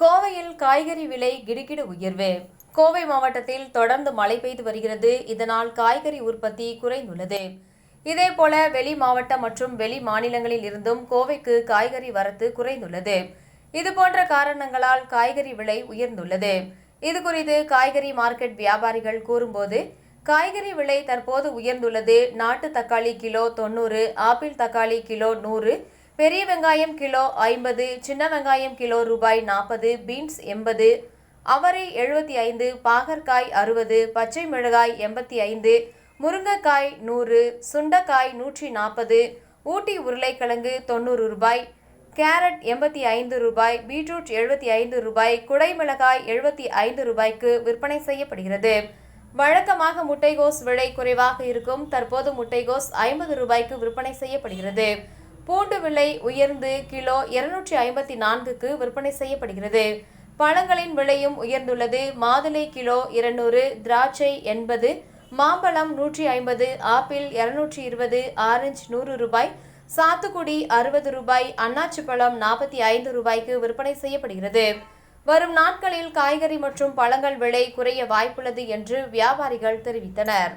கோவையில் காய்கறி விலை கிடுகிடு உயர்வு. கோவை மாவட்டத்தில் தொடர்ந்து மழை பெய்து வருகிறது. இதனால் காய்கறி உற்பத்தி குறைந்துள்ளது. இதேபோல வெளி மாவட்டம் மற்றும் வெளி மாநிலங்களில் இருந்தும் கோவைக்கு காய்கறி வரத்து குறைந்துள்ளது. இது போன்ற காரணங்களால் காய்கறி விலை உயர்ந்துள்ளது. இது குறித்து காய்கறி மார்க்கெட் வியாபாரிகள் கூறும்போது காய்கறி விலை தற்போது உயர்ந்துள்ளது. நாட்டு தக்காளி கிலோ தொண்ணூறு ஆப்பிள் தக்காளி கிலோ நூறு பெரிய வெங்காயம் கிலோ ஐம்பது சின்ன வெங்காயம் கிலோ ரூபாய் நாற்பது பீன்ஸ் எண்பது அவரை எழுபத்தி ஐந்து பாகற்காய் அறுபது பச்சை மிளகாய் எண்பத்தி ஐந்து முருங்கைக்காய் நூறு சுண்டைக்காய் நூற்றி நாற்பது ஊட்டி உருளைக்கிழங்கு தொண்ணூறு ரூபாய் கேரட் எண்பத்தி ஐந்து ரூபாய் பீட்ரூட் எழுபத்தி ஐந்து ரூபாய் குடைமிளகாய் எழுபத்தி ஐந்து ரூபாய்க்கு விற்பனை செய்யப்படுகிறது. வழக்கமாக முட்டைகோஸ் விலை குறைவாக இருக்கும். தற்போது முட்டைகோஸ் ஐம்பது ரூபாய்க்கு விற்பனை செய்யப்படுகிறது. பூண்டு விலை உயர்ந்து கிலோ இருநூற்றி ஐம்பத்தி நான்குக்கு விற்பனை செய்யப்படுகிறது. பழங்களின் விலையும் உயர்ந்துள்ளது. மாதுளை கிலோ இருநூறு திராட்சை எண்பது மாம்பழம் நூற்றி ஐம்பது ஆப்பிள் இருநூற்றி இருபது ஆரஞ்சு நூறு ரூபாய் சாத்துக்குடி அறுபது ரூபாய் அன்னாச்சி பழம் நாற்பத்தி ஐந்து ரூபாய்க்கு விற்பனை செய்யப்படுகிறது. வரும் நாட்களில் காய்கறி மற்றும் பழங்கள் விலை குறைய வாய்ப்புள்ளது என்று வியாபாரிகள் தெரிவித்தனர்.